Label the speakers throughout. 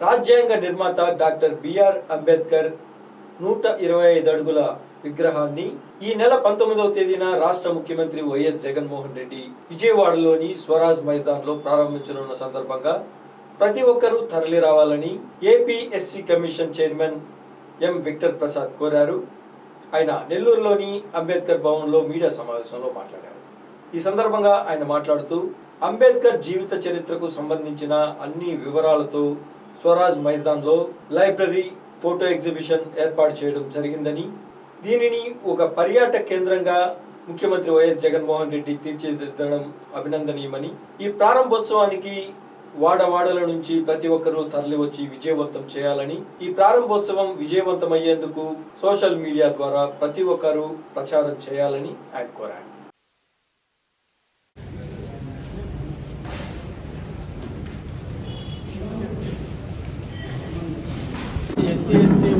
Speaker 1: రాజ్యాంగ నిర్మాత doctor BR Ambedkar నూట ఇరవై ఐదు అడుగుల విగ్రహాన్ని ఈ నెల పంతొమ్మిదవ తేదీన రాష్ట్ర ముఖ్యమంత్రి వైఎస్ జగన్మోహన్ రెడ్డి విజయవాడలోని స్వరాజ్ మైదాన్లో ప్రారంభించనున్న సందర్భంగా ప్రతి ఒక్కరూ తరలి రావాలని APSC commission chairman M Victor Prasad కోరారు. ఆయన నెల్లూరులోని అంబేద్కర్ భవన్లో మీడియా సమావేశంలో మాట్లాడారు. ఈ సందర్భంగా ఆయన మాట్లాడుతూ అంబేద్కర్ జీవిత చరిత్రకు సంబంధించిన అన్ని వివరాలతో స్వరాజ్ మైదాన్లో లైబ్రరీ ఫోటో ఎగ్జిబిషన్ ఏర్పాటు చేయడం జరిగిందని దీనిని ఒక పర్యాటక కేంద్రంగా ముఖ్యమంత్రి వైఎస్ జగన్మోహన్ రెడ్డి తీర్చిదిద్దడం అభినందనీయమని ఈ ప్రారంభోత్సవానికి వాడవాడల నుంచి ప్రతి ఒక్కరూ తరలి వచ్చి విజయవంతం చేయాలని ఈ ప్రారంభోత్సవం విజయవంతమయ్యేందుకు సోషల్ మీడియా ద్వారా ప్రతి ఒక్కరూ ప్రచారం చేయాలని ఆయన కోరారు.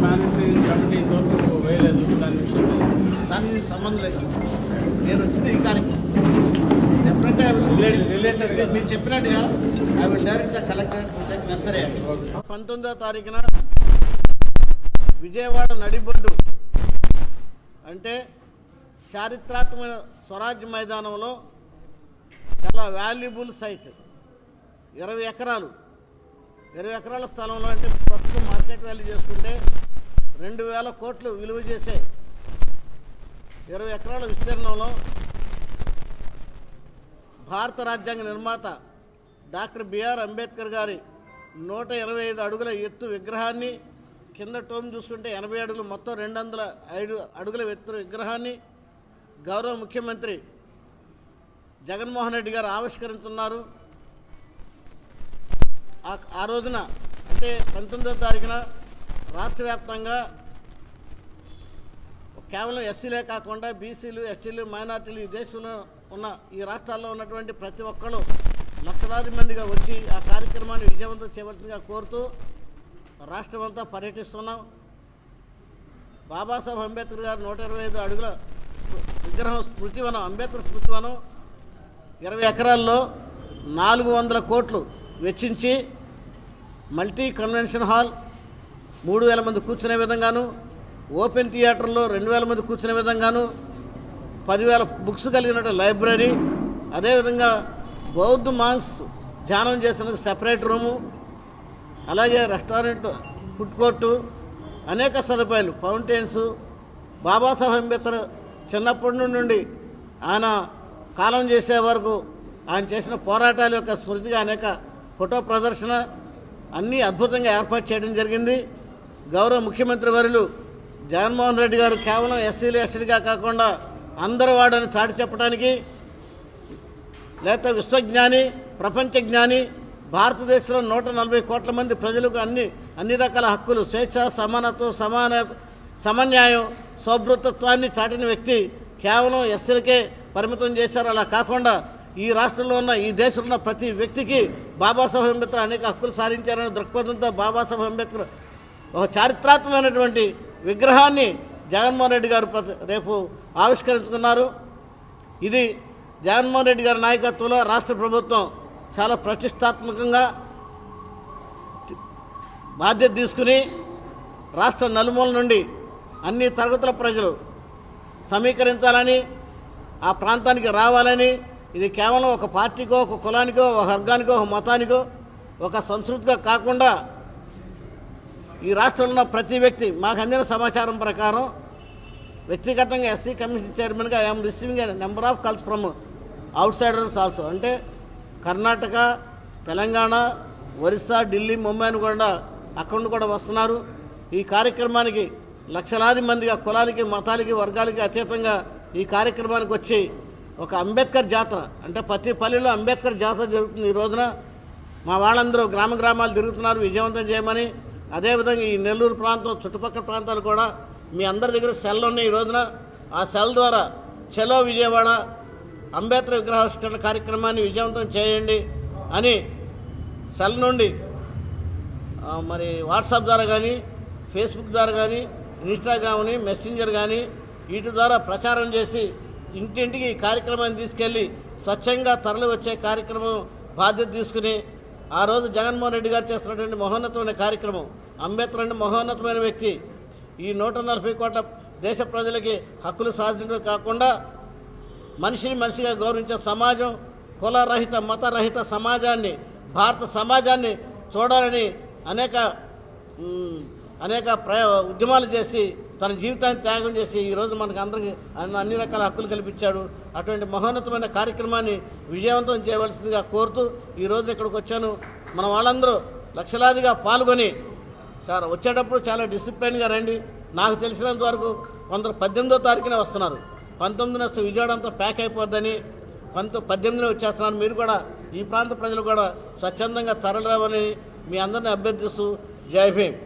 Speaker 2: మానిటరీ కమిటీ తోటకు వేయలేదు దాని విషయంలో
Speaker 3: దానికి సంబంధం లేదు నేను వచ్చింది ఈ కార్యక్రమం డెఫినెట్గా మీరు చెప్పినట్టుగా I will direct the collector nursery పంతొమ్మిదో తారీఖున విజయవాడ నడిబొడ్డు అంటే చారిత్రాత్మక స్వరాజ్య మైదానంలో చాలా వాల్యుబుల్ సైట్. ఇరవై ఎకరాలు. ఇరవై ఎకరాల స్థలంలో అంటే ప్రస్తుతం మార్కెట్ వాల్యూ చేసుకుంటే రెండు వేల కోట్లు విలువ చేసే ఇరవై ఎకరాల విస్తీర్ణంలో భారత రాజ్యాంగ నిర్మాత డాక్టర్ బిఆర్ అంబేద్కర్ గారి నూట ఇరవై ఐదు అడుగుల ఎత్తు విగ్రహాన్ని కింద టోమ్ చూసుకుంటే ఎనభై అడుగులు మొత్తం రెండు వందల ఐదు అడుగుల ఎత్తు విగ్రహాన్ని గౌరవ ముఖ్యమంత్రి జగన్మోహన్ రెడ్డి గారు ఆవిష్కరించున్నారు. ఆ- ఆ రోజున అంటే పంతొమ్మిదో తారీఖున రాష్ట్ర వ్యాప్తంగా కేవలం ఎస్సీలే కాకుండా బీసీలు ఎస్టీలు మైనార్టీలు ఈ దేశంలో ఉన్న ఈ రాష్ట్రాల్లో ఉన్నటువంటి ప్రతి ఒక్కరు లక్షలాది మందిగా వచ్చి ఆ కార్యక్రమాన్ని విజయవంతం చేయవలసిందిగా కోరుతూ రాష్ట్రమంతా పర్యటిస్తున్నాం. బాబాసాహెబ్ అంబేద్కర్ గారు నూట ఇరవై ఐదు అడుగుల విగ్రహం స్మృతివనం అంబేద్కర్ స్మృతివనం ఇరవై ఎకరాల్లో నాలుగు వందల కోట్లు వెచ్చించి మల్టీ కన్వెన్షన్ హాల్ మూడు వేల మంది కూర్చునే విధంగాను ఓపెన్ థియేటర్లో రెండు వేల మంది కూర్చునే విధంగాను పదివేల బుక్స్ కలిగినట్టు లైబ్రరీ అదేవిధంగా బౌద్ధ మాంగ్స్ ధ్యానం చేసిన సెపరేట్ రూము అలాగే రెస్టారెంట్ ఫుడ్ కోర్టు అనేక సదుపాయాలు ఫౌంటైన్స్. బాబాసాహెబ్ అంబేద్కర్ చిన్నప్పటి నుండి ఆయన కాలం చేసే వరకు ఆయన చేసిన పోరాటాల యొక్క స్మృతిగా అనేక ఫోటో ప్రదర్శన అన్నీ అద్భుతంగా ఏర్పాటు చేయడం జరిగింది. గౌరవ ముఖ్యమంత్రి వర్యులు జగన్మోహన్ రెడ్డి గారు కేవలం ఎస్సీలు ఎస్టీలుగా కాకుండా అందరి వాడని చాటి చెప్పడానికి లేకపోతే విశ్వజ్ఞాని ప్రపంచ జ్ఞాని భారతదేశంలో నూట నలభై కోట్ల మంది ప్రజలకు అన్ని అన్ని రకాల హక్కులు స్వేచ్ఛ సమానత్వం సమాన సమన్యాయం సౌభృతత్వాన్ని చాటిన వ్యక్తి కేవలం ఎస్సీలకే పరిమితం చేశారు. అలా కాకుండా ఈ రాష్ట్రంలో ఉన్న ఈ దేశంలో ఉన్న ప్రతి వ్యక్తికి బాబాసాహెబ్ అంబేద్కర్ అనేక హక్కులు సాధించారనే దృక్పథంతో బాబాసాహెబ్ అంబేద్కర్ ఒక చారిత్రాత్మకమైనటువంటి విగ్రహాన్ని జగన్మోహన్ రెడ్డి గారు రేపు ఆవిష్కరించుకున్నారు. ఇది జగన్మోహన్ రెడ్డి గారి నాయకత్వంలో రాష్ట్ర ప్రభుత్వం చాలా ప్రతిష్టాత్మకంగా బాధ్యత తీసుకుని రాష్ట్ర నలుమూల నుండి అన్ని తరగతుల ప్రజలు సమీకరించాలని ఆ ప్రాంతానికి రావాలని ఇది కేవలం ఒక పార్టీకో ఒక కులానికో ఒక వర్గానికో ఒక మతానికో ఒక సంస్కృతిగా కాకుండా ఈ రాష్ట్రంలో ఉన్న ప్రతి వ్యక్తి మాకు అందిన సమాచారం ప్రకారం వ్యక్తిగతంగా ఎస్సీ కమిషన్ చైర్మన్గా I'm receiving number of calls from outsiders also. అంటే కర్ణాటక తెలంగాణ ఒరిస్సా ఢిల్లీ ముంబై అని కూడా అక్కడ నుండి కూడా వస్తున్నారు. ఈ కార్యక్రమానికి లక్షలాది మందిగా కులాలకి మతాలకి వర్గాలకి అతీతంగా ఈ కార్యక్రమానికి వచ్చి ఒక అంబేద్కర్ జాతర. అంటే ప్రతి పల్లెలో అంబేద్కర్ జాతర జరుగుతుంది ఈ రోజున. మా వాళ్ళందరూ గ్రామ గ్రామాలు తిరుగుతున్నారు విజయవంతం చేయమని అదేవిధంగా ఈ నెల్లూరు ప్రాంతం చుట్టుపక్కల ప్రాంతాలు కూడా మీ అందరి దగ్గర సెల్ ఉన్నాయి ఈ రోజున. ఆ సెల్ ద్వారా చలో విజయవాడ అంబేద్కర్ విగ్రహావిష్కరణ కార్యక్రమాన్ని విజయవంతం చేయండి అని సెల్ నుండి మరి వాట్సాప్ ద్వారా కానీ ఫేస్బుక్ ద్వారా కానీ ఇన్స్టాగ్రామ్ని మెసెంజర్ కానీ వీటి ద్వారా ప్రచారం చేసి ఇంటింటికి ఈ కార్యక్రమాన్ని తీసుకెళ్ళి స్వచ్ఛంగా తరలి వచ్చే కార్యక్రమం బాధ్యత తీసుకుని ఆ రోజు జగన్మోహన్ రెడ్డి గారు చేస్తున్నటువంటి మహోన్నతమైన కార్యక్రమం అంబేద్కర్ అంటే మహోన్నతమైన వ్యక్తి. ఈ నూట నలభై కోట్ల దేశ ప్రజలకి హక్కులు సాధించడమే కాకుండా మనిషిని మనిషిగా గౌరవించే సమాజం కులరహిత మతరహిత సమాజాన్ని భారత సమాజాన్ని చూడాలని అనేక అనేక ప్ర ఉద్యమాలు చేసి తన జీవితాన్ని త్యాగం చేసి ఈరోజు మనకు అందరికీ అన్ని అన్ని రకాల హక్కులు కల్పించాడు. అటువంటి మహోన్నతమైన కార్యక్రమాన్ని విజయవంతం చేయవలసిందిగా కోరుతూ ఈరోజు ఇక్కడికి వచ్చాను. మన వాళ్ళందరూ లక్షలాదిగా పాల్గొని చాలా వచ్చేటప్పుడు చాలా డిసిప్లిన్గా రండి. నాకు తెలిసినంత వరకు కొందరు పద్దెనిమిదో తారీఖునే వస్తున్నారు. పంతొమ్మిదిన అసలు విజయవాడ అంతా ప్యాక్ అయిపోద్దని పంతొ పద్దెనిమిదిన వచ్చేస్తున్నారు మీరు కూడా ఈ ప్రాంత ప్రజలు కూడా స్వచ్ఛందంగా తరలిరావని మీ అందరిని అభ్యర్థిస్తూ జై భీమ్.